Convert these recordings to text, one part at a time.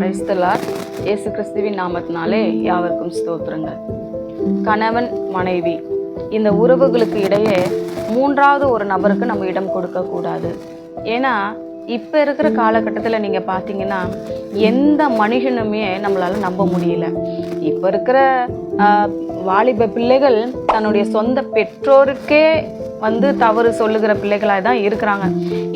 கிறிஸ்தலார் இயேசு கிறிஸ்துவின் நாமத்தினாலே யாவருக்கும் ஸ்தோத்திரங்கள். கணவன் மனைவி இந்த உறவுகளுக்கு இடையே மூன்றாவது ஒரு நபருக்கு நம்ம இடம் கொடுக்கக்கூடாது. ஏன்னா இப்போ இருக்கிற காலகட்டத்தில் நீங்கள் பார்த்தீங்கன்னா எந்த மனுஷனுமே நம்மளால் நம்ப முடியல. இப்போ இருக்கிற வாலிப பிள்ளைகள் தன்னுடைய சொந்த பெற்றோருக்கே வந்து தவறு சொல்லுகிற பிள்ளைகளாக தான் இருக்கிறாங்க.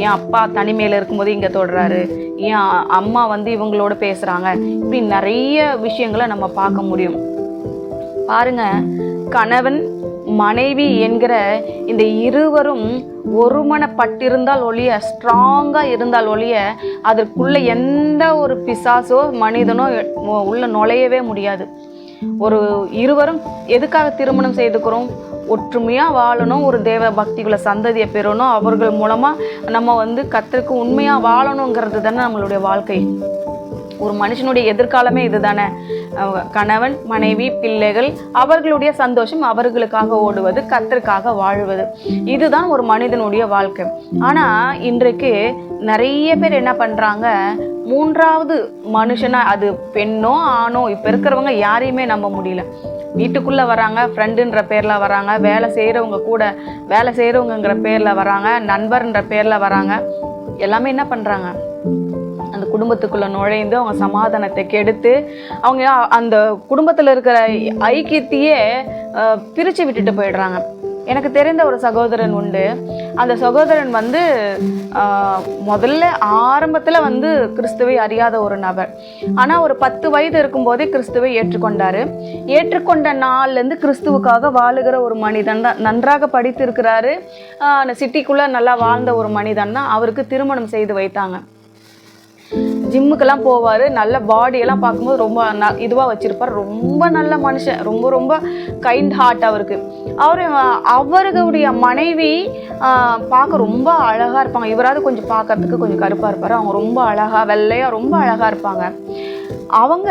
என் அப்பா தனிமையில் இருக்கும்போது இங்கே தொடுறாரு. என் அம்மா வந்து இவங்களோட பேசுகிறாங்க இப்படி நிறைய விஷயங்களை நம்ம பார்க்க முடியும். பாருங்க கணவன் மனைவி என்கிற இந்த இருவரும் ஒருமனப்பட்டிருந்தால் ஒழிய ஸ்ட்ராங்காக இருந்தால் ஒழிய அதற்குள்ளே எந்த ஒரு பிசாசோ மனிதனோ உள்ளே உள்ள நுழையவே முடியாது. ஒரு இருவரும் எதுக்காக திருமணம் செய்துக்கிறோம்? ஒற்றுமையாக வாழணும் ஒரு தேவ பக்திக்குள்ள சந்ததியை பெறணும் அவர்கள் மூலமாக நம்ம வந்து கத்திற்கு உண்மையாக வாழணுங்கிறது தானே நம்மளுடைய வாழ்க்கை. ஒரு மனுஷனுடைய எதிர்காலமே இதுதானே. கணவன் மனைவி பிள்ளைகள் அவர்களுடைய சந்தோஷம் அவர்களுக்காக ஓடுவது கத்தருக்காக வாழ்வது. இதுதான் ஒரு மனிதனுடைய வாழ்க்கை. ஆனால் இன்றைக்கு நிறைய பேர் என்ன பண்ணுறாங்க மூன்றாவது மனுஷனா அது பெண்ணோ ஆணோ இப்போ இருக்கிறவங்க யாரையுமே நம்ப முடியல. வீட்டுக்குள்ளே வராங்க ஃப்ரெண்டுன்ற பேரில் வராங்க வேலை செய்கிறவங்க கூட வேலை செய்கிறவங்கங்கிற பேரில் வராங்க நண்பர்ன்ற பேரில் வராங்க. எல்லாமே என்ன பண்ணுறாங்க அந்த குடும்பத்துக்குள்ள நுழைந்து அவங்க சமாதானத்தை கெடுத்து அவங்க அந்த குடும்பத்தில் இருக்கிற ஐக்கியத்தையே பிரித்து பிரிச்சு விட்டுட்டு போயிடுறாங்க. எனக்கு தெரிந்த ஒரு சகோதரன் உண்டு. அந்த சகோதரன் வந்து முதல்ல ஆரம்பத்தில் வந்து கிறிஸ்துவை அறியாத ஒரு நபர். ஆனால் ஒரு பத்து வயது இருக்கும்போதே கிறிஸ்துவை ஏற்றுக்கொண்டார். ஏற்றுக்கொண்ட நாள்லேருந்து கிறிஸ்துவுக்காக வாழுகிற ஒரு மனிதன் தான் நன்றாக படித்திருக்கிறாரு. அந்த சிட்டிக்குள்ளே நல்லா வாழ்ந்த ஒரு மனிதன் தான். அவருக்கு திருமணம் செய்து வைத்தாங்க. ஜிம்முக்கெல்லாம் போவார். நல்ல பாடியெல்லாம் பார்க்கும்போது ரொம்ப ந இதுவாக வச்சுருப்பார். ரொம்ப நல்ல மனுஷன். ரொம்ப ரொம்ப கைண்ட் ஹார்ட் அவருக்கு. அவர் அவருடைய மனைவி பார்க்க ரொம்ப அழகாக இருப்பாங்க. இவராவது கொஞ்சம் பார்க்கறதுக்கு கொஞ்சம் கருப்பாக இருப்பார். அவங்க ரொம்ப அழகாக வெள்ளையாக ரொம்ப அழகாக இருப்பாங்க. அவங்க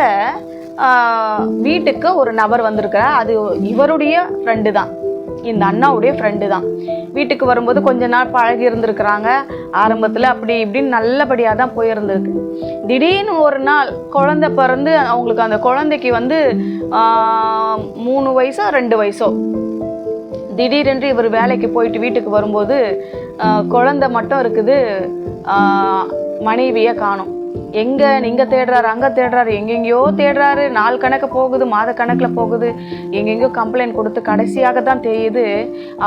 வீட்டுக்கு ஒரு நபர் வந்திருக்கிறார். அது இவருடைய ஃப்ரெண்டு தான். இந்த அண்ணாவுடைய ஃப்ரெண்டு தான். வீட்டுக்கு வரும்போது கொஞ்ச நாள் பழகி இருந்திருக்கிறாங்க. ஆரம்பத்தில் அப்படி இப்படின்னு நல்லபடியாக தான் போயிருந்திருக்கு. திடீர்னு ஒரு நாள் குழந்தை பிறந்து அவங்களுக்கு அந்த குழந்தைக்கு வந்து மூணு வயசோ ரெண்டு வயசோ. திடீரென்று இவர் வேலைக்கு போயிட்டு வீட்டுக்கு வரும்போது குழந்தை மட்டும் இருக்குது மனைவியை காணும். எங்கே நீங்கள் தேடுறாரு அங்கே தேடுறாரு எங்கெங்கேயோ தேடுறாரு. நாள் கணக்கு போகுது மாத கணக்கில் போகுது. எங்கெங்கேயோ கம்ப்ளைண்ட் கொடுத்து கடைசியாக தான் தெரியுது.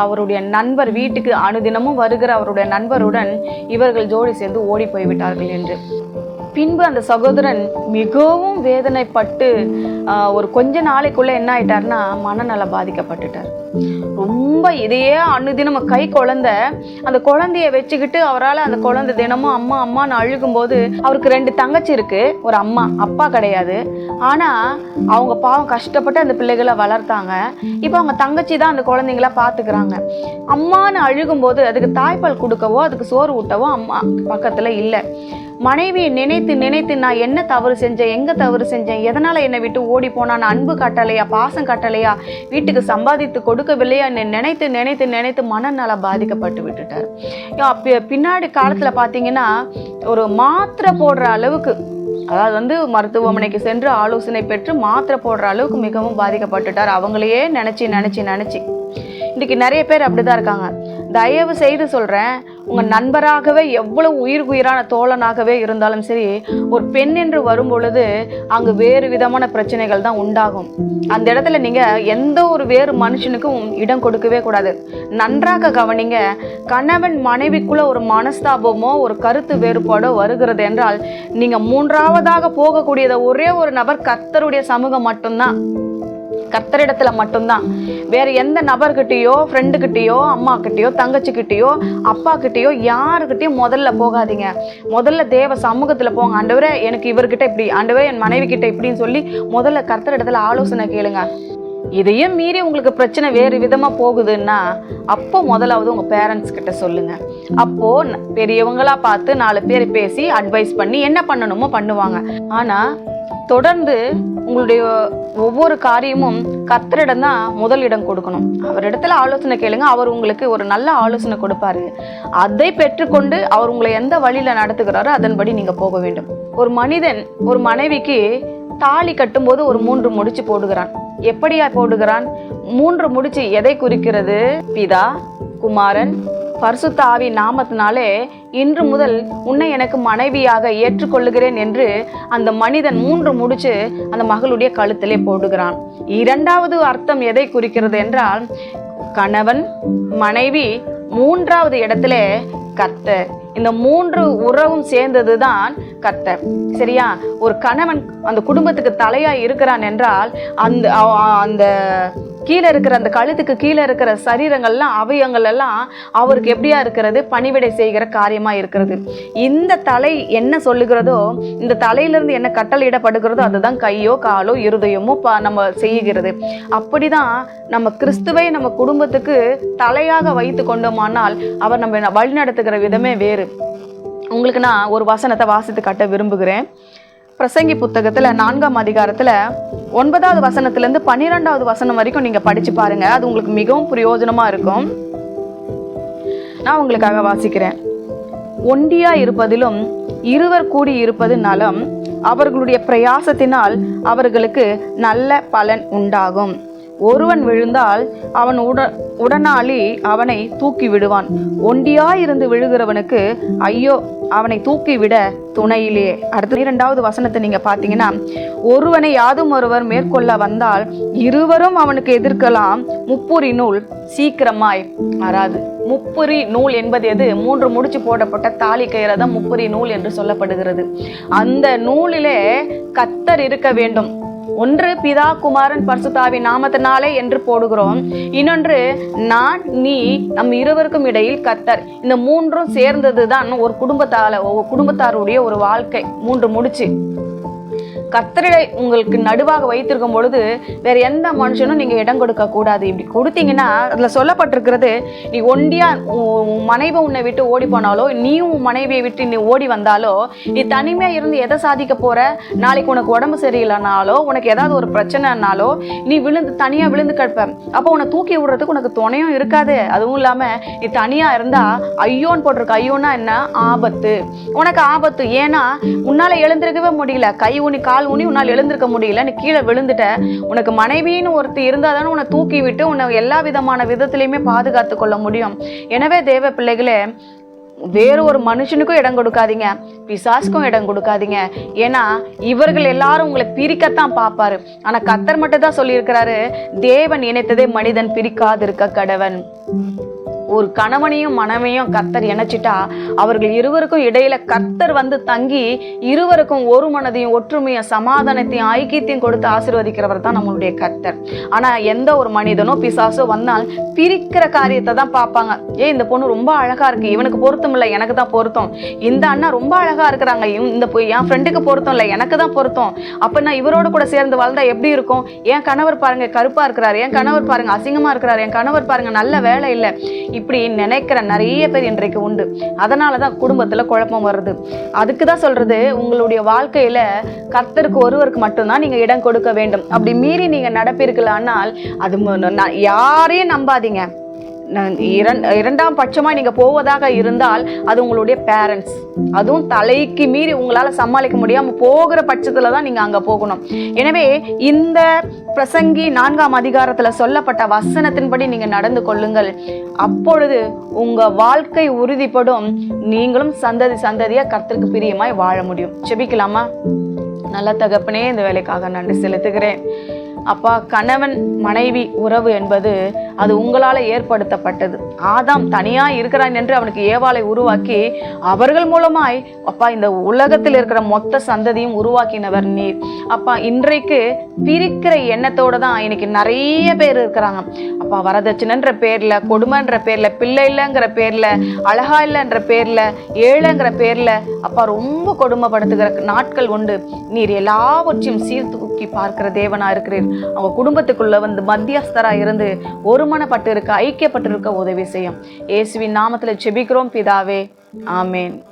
அவருடைய நண்பர் வீட்டுக்கு அனுதினமும் வருகிற அவருடைய நண்பருடன் இவர்கள் ஜோடி சேர்ந்து ஓடி போய்விட்டார்கள் என்று. பின்பு அந்த சகோதரன் மிகவும் வேதனைப்பட்டு ஒரு கொஞ்ச நாளைக்குள்ளே என்ன ஆயிட்டாருன்னா மனநல பாதிக்கப்பட்டுட்டார். ரொம்ப இதையே அனுதினம் கை குழந்தை அந்த குழந்தைய வச்சுக்கிட்டு அவரால் அந்த குழந்தை தினமும் அம்மா அம்மான்னு அழுகும்போது அவருக்கு ரெண்டு தங்கச்சி இருக்கு ஒரு அம்மா அப்பா கிடையாது. ஆனால் அவங்க பாவம் கஷ்டப்பட்டு அந்த பிள்ளைகளை வளர்த்தாங்க. இப்போ அவங்க தங்கச்சி தான் அந்த குழந்தைங்கள பார்த்துக்கிறாங்க. அம்மான்னு அழுகும்போது அதுக்கு தாய்ப்பால் கொடுக்கவோ அதுக்கு சோறு ஊட்டவோ அம்மா பக்கத்தில் இல்லை. மனைவியை நினைத்து நினைத்து நான் என்ன தவறு செஞ்சேன் எங்க தவறு செஞ்சேன் எதனால என்னை விட்டு ஓடி போனா நான் அன்பு காட்டலையா பாசம் காட்டலையா வீட்டுக்கு சம்பாதித்து கொடுக்கவில்லையா என்னை நினைத்து நினைத்து நினைத்து மனநலம் பாதிக்கப்பட்டு விட்டுட்டார். பின்னாடி காலத்துல பாத்தீங்கன்னா ஒரு மாத்திரை போடுற அளவுக்கு அதாவது வந்து மருத்துவமனைக்கு சென்று ஆலோசனை பெற்று மாத்திரை போடுற அளவுக்கு மிகவும் பாதிக்கப்பட்டுட்டார். அவங்களையே நினைச்சு நினைச்சு நினைச்சு. இன்றைக்கி நிறைய பேர் அப்படிதான் இருக்காங்க. தயவு செய்து சொல்கிறேன் உங்கள் நண்பராகவே எவ்வளவு உயிர் உயிரான தோழனாகவே இருந்தாலும் சரி ஒரு பெண் என்று வரும் பொழுது அங்கு வேறு விதமான பிரச்சனைகள் தான் உண்டாகும். அந்த இடத்துல நீங்கள் எந்த ஒரு வேறு மனுஷனுக்கும் இடம் கொடுக்கவே கூடாது. நன்றாக கவனிங்க கணவன் மனைவிக்குள்ளே ஒரு மனஸ்தாபமோ ஒரு கருத்து வேறுபாடோ வருகிறது என்றால் நீங்கள் மூன்றாவதாக போகக்கூடியத ஒரே ஒரு நபர் கர்த்தருடைய சமூகம் மட்டும்தான். கர்த்தரிடத்துல மட்டும்தான். வேற எந்த நபர்கிட்டயோ ஃப்ரெண்டுக்கிட்டேயோ அம்மா கிட்டயோ அப்பாக்கிட்டேயோ அப்பா கிட்டயோ யாருக்கிட்டயும் முதல்ல போகாதீங்க. முதல்ல தேவ சமூகத்துல போங்க. ஆண்டவரே எனக்கு இவர்கிட்ட இப்படி ஆண்டவரே என் மனைவி கிட்ட இப்படின்னு சொல்லி முதல்ல கர்த்தரிடத்துல ஆலோசனை கேளுங்க. இதையும் மீறி உங்களுக்கு பிரச்சனை வேறு விதமாக போகுதுன்னா அப்போ முதலாவது உங்கள் பேரண்ட்ஸ் கிட்ட சொல்லுங்க. அப்போது ந- பெரியவங்களா பார்த்து நாலு பேர் பேசி அட்வைஸ் பண்ணி என்ன பண்ணணுமோ பண்ணுவாங்க. ஆனால் தொடர்ந்து உங்களுடைய ஒவ்வொரு காரியமும் கத்தரிடம் தான் முதலிடம் கொடுக்கணும். அவரிடத்துல ஆலோசனை கேளுங்க. அவர் உங்களுக்கு ஒரு நல்ல ஆலோசனை கொடுப்பாரு. அதை பெற்றுக்கொண்டு அவர் உங்களை எந்த வழியில நடத்துகிறாரோ அதன்படி நீங்க போக வேண்டும். ஒரு மனிதன் ஒரு மனைவிக்கு தாலி கட்டும்போது ஒரு மூன்று முடிச்சு போடுகிறான். எப்படியா போடுகிறான்? மூன்று முடிச்சு எதை குறிக்கிறது? பிதா குமாரன் பரிசுத்த ஆவி நாமத்தினாலே இன்று முதல் உன்னை எனக்கு மனைவியாக ஏற்றுக்கொள்ளுகிறேன் என்று அந்த மனிதன் மூன்று முடிச்சு அந்த மகளுடைய கழுத்திலே போடுகிறான். இரண்டாவது அர்த்தம் எதை குறிக்கிறது என்றால் கணவன் மனைவி மூன்றாவது இடத்துல கர்த்தர். இந்த மூன்று உறவும் சேர்ந்தது தான் கர்த்தர். சரியா? ஒரு கணவன் அந்த குடும்பத்துக்கு தலையா இருக்கிறான் என்றால் அந்த அந்த கீழே இருக்கிற அந்த கழுத்துக்கு கீழே இருக்கிற சரீரங்கள்லாம் அவயங்கள் எல்லாம் அவருக்கு எப்படியா இருக்கிறது? பணிவிடை செய்கிற காரியமா இருக்கிறது. இந்த தலை என்ன சொல்லுகிறதோ இந்த தலையிலிருந்து என்ன கட்டளையிடப்படுகிறதோ அதுதான் கையோ காலோ இருதயமோ ப- நம்ம செய்கிறது. அப்படிதான் நம்ம கிறிஸ்துவை நம்ம குடும்பத்துக்கு தலையாக வைத்து கொண்டோமானால் அவர் நம்ம வழிநடத்துகிற விதமே வேறு. உங்களுக்கு நான் ஒரு வசனத்தை வாசித்து கட்ட விரும்புகிறேன். பிரசங்கி புத்தகத்துல நான்காம் அதிகாரத்துல ஒன்பதாவது வசனத்திலிருந்து பன்னிரெண்டாவது வசனம் வரைக்கும் நீங்க படிச்சு பாருங்க. அது உங்களுக்கு மிகவும் பிரயோஜனமா இருக்கும். நான் உங்களுக்காக வாசிக்கிறேன். ஒண்டியா இருப்பதிலும் இருவர் கூடி இருப்பது நலம் அவர்களுடைய பிரயாசத்தினால் அவர்களுக்கு நல்ல பலன் உண்டாகும். ஒருவன் விழுந்தால் அவன் உட உடனாளி அவனை தூக்கி விடுவான். ஒண்டியா இருந்து விழுகிறவனுக்கு ஐயோ அவனை தூக்கி விட துணையிலே. அடுத்த இரண்டாவது வசனத்தை நீங்க பார்த்தீங்கன்னா ஒருவனை யாதும் ஒருவர் மேற்கொள்ள வந்தால் இருவரும் அவனுக்கு எதிர்க்கலாம். முப்புரி நூல் சீக்கிரமாய் வராது. முப்புரி நூல் என்பது எது? மூன்று முடிச்சு போடப்பட்ட தாலி கயிறு தான் முப்புரி நூல் என்று சொல்லப்படுகிறது. அந்த நூலிலே கத்தர் இருக்க வேண்டும். ஒன்று பிதா குமாரன் பர்சுதாவின் நாமத்தினாலே என்று போடுகிறோம். இன்னொன்று நான் நீ நம் இருவருக்கும் இடையில் கத்தர். இந்த மூன்றும் சேர்ந்தது தான் ஒரு குடும்பத்தால குடும்பத்தாருடைய ஒரு வாழ்க்கை. மூன்று முடிச்சு. கத்தரை உங்களுக்கு நடுவாக வைத்திருக்கும் பொழுது வேற எந்த மனுஷனும் நீங்க இடம் கொடுக்க கூடாது. இப்படி கொடுத்தீங்கன்னா அதுல சொல்லப்பட்டிருக்கிறது நீ ஒண்டியா உன் மனைவி உன்னை விட்டு ஓடி போனாலோ நீயும் உன் மனைவியை விட்டு நீ ஓடி வந்தாலோ நீ தனிமையா இருந்து எதை சாதிக்க போற? நாளைக்கு உனக்கு உடம்பு சரியில்லைனாலோ உனக்கு ஏதாவது ஒரு பிரச்சனைனாலோ நீ விழுந்து தனியா விழுந்து கிடப்ப. அப்போ உன்னை தூக்கி விடுறதுக்கு உனக்கு துணையும் இருக்காது. அதுவும் இல்லாம நீ தனியா இருந்தா ஐயோன்னு போட்டிருக்க. ஐயோன்னா என்ன? ஆபத்து. உனக்கு ஆபத்து. ஏன்னா உன்னால எழுந்திருக்கவே முடியல. கை ஊனி கால் ஊனி உன்னால் எழுந்திருக்க முடியல நீ கீழே விழுந்துட்ட. உனக்கு மனைவின்னு ஒருத்தி இருந்தால் தானே உன்னை தூக்கி விட்டு உன்னை எல்லா விதமான விதத்திலையுமே பாதுகாத்து கொள்ள முடியும். எனவே தேவ பிள்ளைகளே வேறு ஒரு மனுஷனுக்கும் இடம் கொடுக்காதீங்க. பிசாசுக்கும் இடம் கொடுக்காதீங்க. ஏன்னா இவர்கள் எல்லாரும் உங்களை பிரிக்கத்தான் பார்ப்பாரு. ஆனால் கத்தர் மட்டும் தான் சொல்லியிருக்கிறாரு தேவன் இணைத்ததே மனிதன் பிரிக்காதிருக்க கடவன். ஒரு கணவனையும் மனைவியும் கர்த்தர் இணைச்சிட்டா அவர்கள் இருவருக்கும் இடையில கர்த்தர் வந்து தங்கி இருவருக்கும் ஒரு மனதையும் ஒற்றுமையும் சமாதானத்தையும் ஐக்கியத்தையும் கொடுத்து ஆசீர்வதிக்கிறவர் தான் நம்மளுடைய கர்த்தர். ஆனா எந்த ஒரு மனிதனோ பிசாசோ வந்தால் பிரிக்கிற காரியத்தை தான் பார்ப்பாங்க. ஏன் இந்த பொண்ணு ரொம்ப அழகா இருக்கு. இவனுக்கு பொருத்தம் இல்லை. எனக்கு தான் பொருத்தம். இந்த அண்ணா ரொம்ப அழகா இருக்கிறாங்க. இந்த பொ- என் ஃப்ரெண்டுக்கு பொருத்தம் இல்லை. எனக்கு தான் பொருத்தம். அப்ப நான் இவரோட கூட சேர்ந்து வாழ்ந்தா எப்படி இருக்கும்? என் கணவர் பாருங்க கருப்பா இருக்கிறாரு. என் கணவர் பாருங்க அசிங்கமா இருக்கிறாரு. என் கணவர் பாருங்க நல்ல வேலை இல்லை. இப்படி நினைக்கிற நிறைய பேர் இன்றைக்கு உண்டு. அதனால தான் குடும்பத்தில் குழப்பம் வருது. அதுக்கு தான் சொல்கிறது உங்களுடைய வாழ்க்கையில் கர்த்தருக்கு ஒருவருக்கு மட்டும்தான் நீங்கள் இடம் கொடுக்க வேண்டும். அப்படி மீறி நீங்கள் நடப்பீர்களானால் அது மு- யாரையும் நம்பாதீங்க. இரண்டாம் பட்சமா நீங்க போவதாக இருந்தால் அது உங்களுடைய பேரண்ட்ஸ் அதுவும் தலைக்கு மீறி உங்களால சமாளிக்க முடியாம போகிற பட்சத்துல தான் நீங்க அங்க போகணும். எனவே இந்த பிரசங்கி நான்காம் அதிகாரத்துல சொல்லப்பட்ட வசனத்தின்படி நீங்க நடந்து கொள்ளுங்கள். அப்பொழுது உங்க வாழ்க்கை உறுதிப்படும். நீங்களும் சந்ததி சந்ததியா கர்த்தருக்கு பிரியமாய் வாழ முடியும். செபிக்கலாமா நல்ல தகப்பனே இந்த வேலைக்காக நன்றி செலுத்துகிறேன். அப்பா கணவன் மனைவி உறவு என்பது அது உங்களால் ஏற்படுத்தப்பட்டது. ஆதாம் தனியாக இருக்கிறான் என்று அவனுக்கு ஏவாளை உருவாக்கி அவர்கள் மூலமாய் அப்பா இந்த உலகத்தில் இருக்கிற மொத்த சந்ததியும் உருவாக்கினவர் நீர் அப்பா இன்றைக்கு பிரிக்கிற எண்ணத்தோடு தான் இன்னைக்கு நிறைய பேர் இருக்கிறாங்க. அப்பா வரதட்சணைன்ற பேரில் கொடுமைன்ற பேரில் பிள்ளை இல்லைங்கிற பேரில் அழகா இல்லைன்ற பேரில் ஏழைங்கிற பேரில் அப்பா ரொம்ப கொடுமைப்படுத்துகிற நாட்கள் உண்டு. நீர் எல்லாவற்றையும் சீர்தூக்கி பார்க்கிற தேவனா இருக்கிறீர். அவங்க குடும்பத்துக்குள்ளே வந்து மத்தியஸ்தராக இருந்து ஒரு இருக்க ஐக்கியப்பட்டு இருக்க உதவி செய்யும். இயேசுவின் நாமத்தில் செபிக்கிறோம் பிதாவே. ஆமேன்.